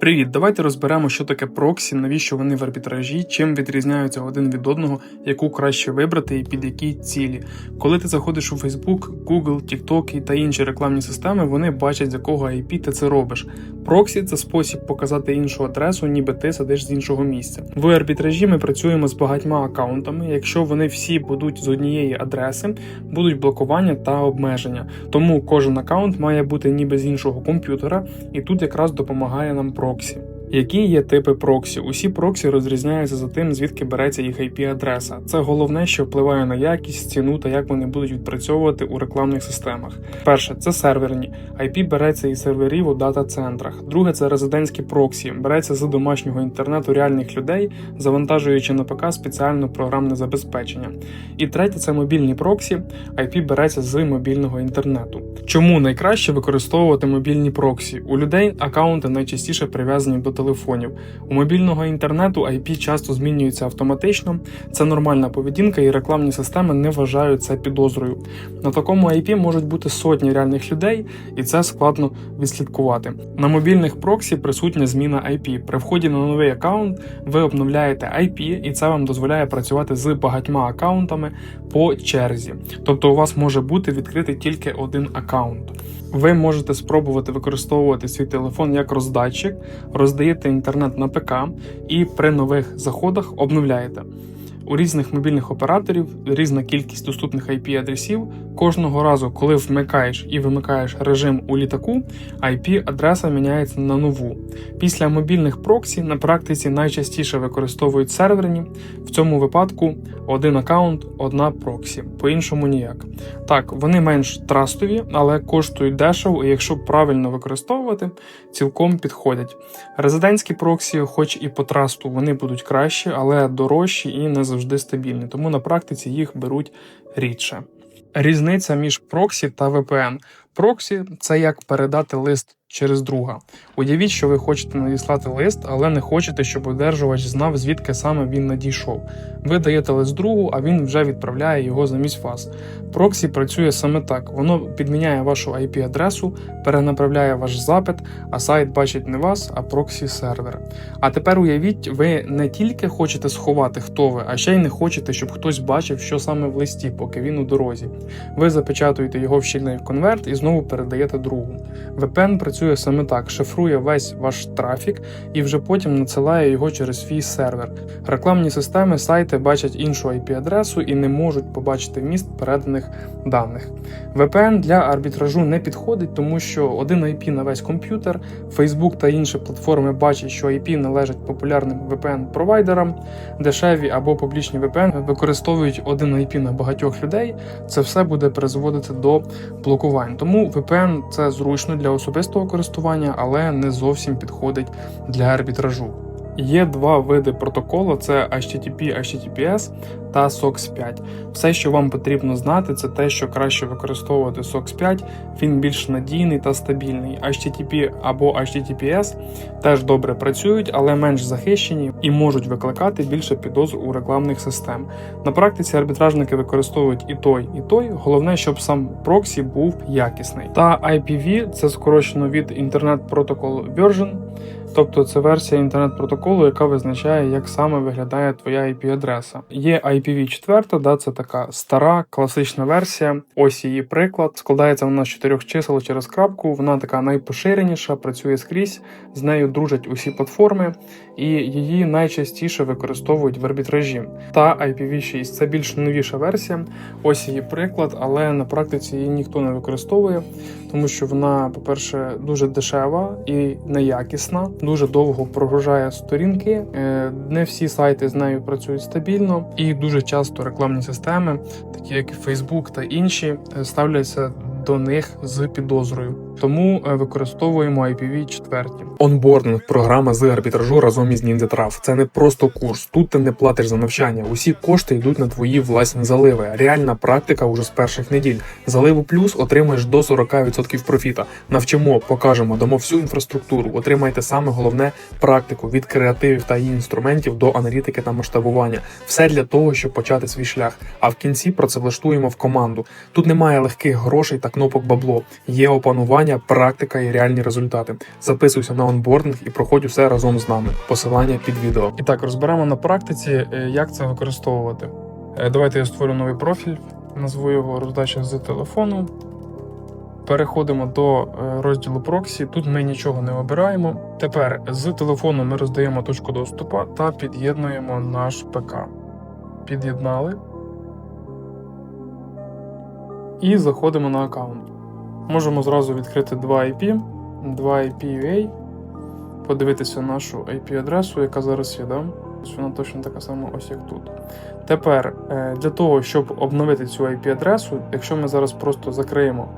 Привіт, давайте розберемо, що таке проксі, навіщо вони в арбітражі, чим відрізняються один від одного, яку краще вибрати і під які цілі. Коли ти заходиш у Facebook, Google, TikTok та інші рекламні системи, вони бачать, з якого IP ти це робиш. Проксі це спосіб показати іншу адресу, ніби ти сидиш з іншого місця. В арбітражі ми працюємо з багатьма аккаунтами. Якщо вони всі будуть з однієї адреси, будуть блокування та обмеження. Тому кожен аккаунт має бути ніби з іншого комп'ютера, і тут якраз допомагає нам проксі. прокси. Які є типи проксі? Усі проксі розрізняються за тим, звідки береться їх IP-адреса. Це головне, що впливає на якість, ціну та як вони будуть відпрацьовувати у рекламних системах. Перше це серверні. IP береться із серверів у дата-центрах. Друге це резидентські проксі. Береться з домашнього інтернету реальних людей, завантажуючи на ПК спеціальне програмне забезпечення. І третє це мобільні проксі. IP береться з мобільного інтернету. Чому найкраще використовувати мобільні проксі? У людей аккаунти найчастіше прив'язані до телефонів. У мобільного інтернету IP часто змінюється автоматично. Це нормальна поведінка, і рекламні системи не вважають це підозрою. На такому IP можуть бути сотні реальних людей, і це складно відслідкувати. На мобільних проксі присутня зміна IP. При вході на новий аккаунт ви обновляєте IP, і це вам дозволяє працювати з багатьма аккаунтами по черзі. Тобто у вас може бути відкритий тільки один аккаунт. Ви можете спробувати використовувати свій телефон як роздатчик, роздаєте інтернет на ПК і при нових заходах обновляєте. У різних мобільних операторів різна кількість доступних IP-адресів. Кожного разу, коли вмикаєш і вимикаєш режим у літаку, IP-адреса міняється на нову. Після мобільних проксі на практиці найчастіше використовують серверні. В цьому випадку один аккаунт, одна проксі, по-іншому ніяк. Так, вони менш трастові, але коштують дешево, і якщо правильно використовувати, цілком підходять. Резидентські проксі, хоч і по трасту, вони будуть кращі, але дорожчі і не завжди стабільні, тому на практиці їх беруть рідше. Різниця між проксі та VPN. Проксі це як передати лист через друга. Уявіть, що ви хочете надіслати лист, але не хочете, щоб одержувач знав, звідки саме він надійшов. Ви даєте лист другу, а він вже відправляє його замість вас. Проксі працює саме так: воно підміняє вашу IP-адресу, перенаправляє ваш запит, а сайт бачить не вас, а проксі сервер. А тепер уявіть, ви не тільки хочете сховати, хто ви, а ще й не хочете, щоб хтось бачив, що саме в листі, поки він у дорозі. Ви запечатуєте його в щільний конверт і знову передаєте другу. VPN працює саме так: шифрує весь ваш трафік і вже потім надсилає його через свій сервер. Рекламні системи, сайти бачать іншу IP-адресу і не можуть побачити міст переданих даних. VPN для арбітражу не підходить, тому що один IP на весь комп'ютер, Facebook та інші платформи бачать, що IP належить популярним VPN-провайдерам, дешеві або публічні VPN використовують один IP на багатьох людей. Це все буде призводити до блокувань. Тому VPN це зручно для особистого користування, але не зовсім підходить для арбітражу. Є два види протоколу: це HTTP, HTTPS та SOX 5. Все, що вам потрібно знати, це те, що краще використовувати SOX 5, він більш надійний та стабільний. HTTP або HTTPS теж добре працюють, але менш захищені і можуть викликати більше підозр у рекламних систем. На практиці арбітражники використовують і той, і той. Головне, щоб сам проксі був якісний. Та IPv це скорочено від Internet Protocol Version. Тобто це версія інтернет-протоколу, яка визначає, як саме виглядає твоя IP-адреса. Є IPv4, да, це така стара класична версія. Ось її приклад. Складається вона з чотирьох чисел через крапку. Вона така найпоширеніша, працює скрізь. З нею дружать усі платформи, і її найчастіше використовують в арбітражі. Та IPv6 це більш новіша версія. Ось її приклад, але на практиці її ніхто не використовує, тому що вона, по-перше, дуже дешева і неякісна дуже довго прогружає сторінки. е, Не всі сайти з нею працюють стабільно, і дуже часто рекламні системи, такі як Facebook та інші, е, ставляться до них з підозрою. Тому е, використовуємо IPv4. Онбординг програма з арбітражу разом із NinjaTraf. Це не просто курс. Тут ти не платиш за навчання. Усі кошти йдуть на твої власні заливи. Реальна практика уже з перших неділь. Заливу плюс отримаєш до 40% профіта. Навчимо, покажемо, дамо всю інфраструктуру. Отримайте саме головне практику від креативів та її інструментів до аналітики та масштабування. Все для того, щоб почати свій шлях. А в кінці працевлаштуємо в команду. Тут немає легких грошей та кнопок бабло. Є опанування, практика і реальні результати. Записуйся на онбординг і проходь усе разом з нами. Посилання під відео. І так, розберемо на практиці, е, як це використовувати. Е, Давайте я створю новий профіль, назву його роздача з телефону. Переходимо до е, розділу проксі. Тут ми нічого не обираємо. Тепер з телефону ми роздаємо точку доступу та під'єднуємо наш ПК. Під'єднали. І заходимо на аккаунт. Можемо зразу відкрити 2 IP, 2 IP подивитися нашу IP-адресу, яка зараз є, да? Вона точно така сама, ось як тут. Тепер е, для того, щоб обновити цю IP-адресу, якщо ми зараз просто закриємо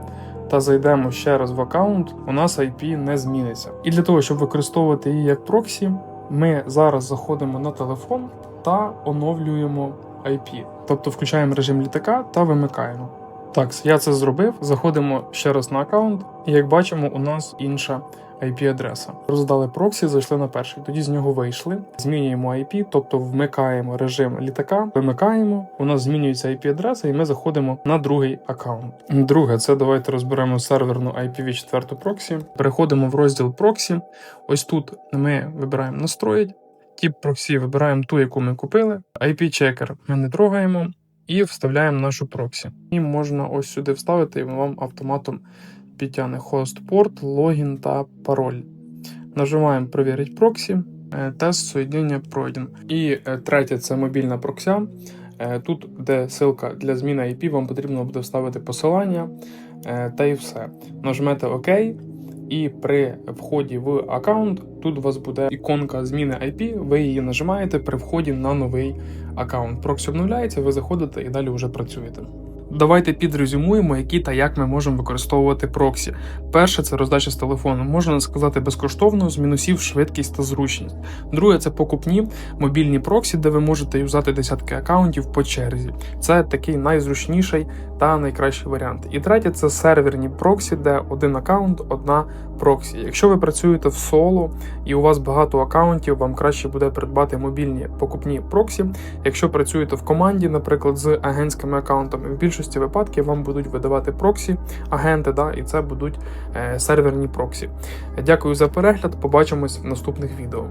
та зайдемо ще раз в аккаунт, у нас IP не зміниться. І для того, щоб використовувати її як проксі, ми зараз заходимо на телефон та оновлюємо IP. Тобто включаємо режим літака та вимикаємо. Так, я це зробив. Заходимо ще раз на аккаунт, і як бачимо, у нас інша IP-адреса. Роздали проксі, зайшли на перший. Тоді з нього вийшли, змінюємо IP, тобто вмикаємо режим літака, вимикаємо. У нас змінюється IP-адреса, і ми заходимо на другий аккаунт. Друге, це давайте розберемо серверну IPv4 проксі. Переходимо в розділ проксі. Ось тут ми вибираємо настроїть. Тип проксі вибираємо ту, яку ми купили. IP-чекер ми не трогаємо і вставляємо нашу проксі. І можна ось сюди вставити, і вам автоматом підтягне хост порт, логін та пароль. Нажимаємо Провірить проксі, е, тест соєднення пройден. І е, третє це мобільна прокся. Е, Тут, де ссылка для зміни IP, вам потрібно буде вставити посилання та і все. Нажмете ОК, і при вході в аккаунт тут у вас буде іконка зміни IP, ви її нажимаєте при вході на новий аккаунт. Проксі обновляється, ви заходите і далі вже працюєте. Давайте підрезюмуємо, які та як ми можемо використовувати проксі. Перше це роздача з телефону, можна сказати безкоштовно, з мінусів швидкість та зручність. Друге це покупні мобільні проксі, де ви можете юзати десятки аккаунтів по черзі. Це такий найзручніший та найкращий варіант. І третє це серверні проксі, де один аккаунт, одна проксі. Якщо ви працюєте в соло і у вас багато аккаунтів, вам краще буде придбати мобільні покупні проксі. Якщо працюєте в команді, наприклад, з агентськими аккаунтами, в більшості випадків вам будуть видавати проксі агенти, да, і це будуть е, серверні проксі. Дякую за перегляд. Побачимось в наступних відео.